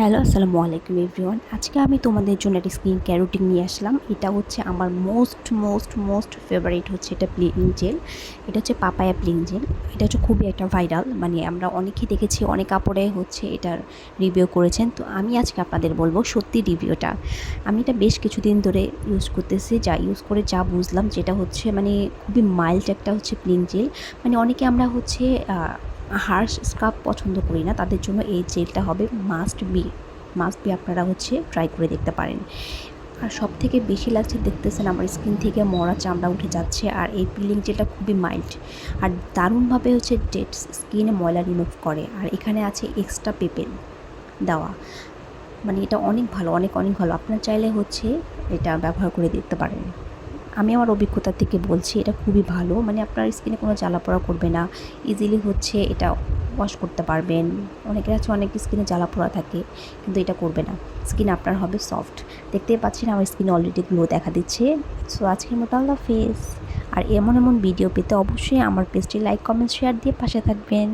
Hello, আসসালামু আলাইকুম everyone. আজকে আমি তোমাদের জন্য একটা স্কিন কেয়ার রুটিন নিয়ে আসলাম। এটা হচ্ছে আমার মোস্ট মোস্ট মোস্ট ফেভারিট হচ্ছে এটা প্লিং জেল। এটা হচ্ছে পাপায়া প্লিং জেল। এটা হচ্ছে খুবই একটা ভাইরাল। মানে আমরা অনেকেই দেখেছি, অনেক কাপড়ে হচ্ছে এটার রিভিউ করেছেন। তো আমি আজকে আপনাদের বলব সত্যি রিভিউটা। আমি এটা বেশ কিছুদিন ধরে ইউজ করতেছি, যা ইউজ করে যা বুঝলাম, যেটা হচ্ছে মানে খুবই মাইল্ড একটা হচ্ছে প্লিং জেল। মানে অনেকে আমরা হচ্ছে হার্শ স্কার্ফ পছন্দ করি না, তাদের জন্য এই জেলটা হবে মাস্ট বি মাস্ট বি আপনারা হচ্ছে ট্রাই করে দেখতে পারেন। আর সব থেকে বেশি লাগছে দেখতেছেন আমার স্কিন থেকে মরা চামড়া উঠে যাচ্ছে আর এই পিলিং জেলটা খুবই মাইল্ড আর দারুণভাবে হচ্ছে ডেট স্কিনে ময়লা রিমুভ করে, আর এখানে আছে এক্সট্রা পেপেল দেওয়া। মানে এটা অনেক ভালো, অনেক অনেক ভালো। আপনার চাইলে হচ্ছে এটা ব্যবহার করে দেখতে পারেন। আমি আমার অভিজ্ঞতা থেকে বলছি, এটা খুবই ভালো। মানে আপনার স্কিনে কোনো জ্বালা পোড়া করবে না। ইজিলি হচ্ছে এটা ওয়াশ করতে পারবেন। অনেকের আছে অনেক স্কিনে জ্বালা পোড়া থাকে, কিন্তু এটা করবে না। স্কিন আপনার হবে সফট দেখতেই পাচ্ছেন আমার স্কিনে অলরেডি গ্লো দেখা দিচ্ছে। সো আজকের মতো আল্লাহ ফেস আর এমন এমন ভিডিও পেতে অবশ্যই আমার পেজটি লাইক কমেন্ট শেয়ার দিয়ে পাশে থাকবেন।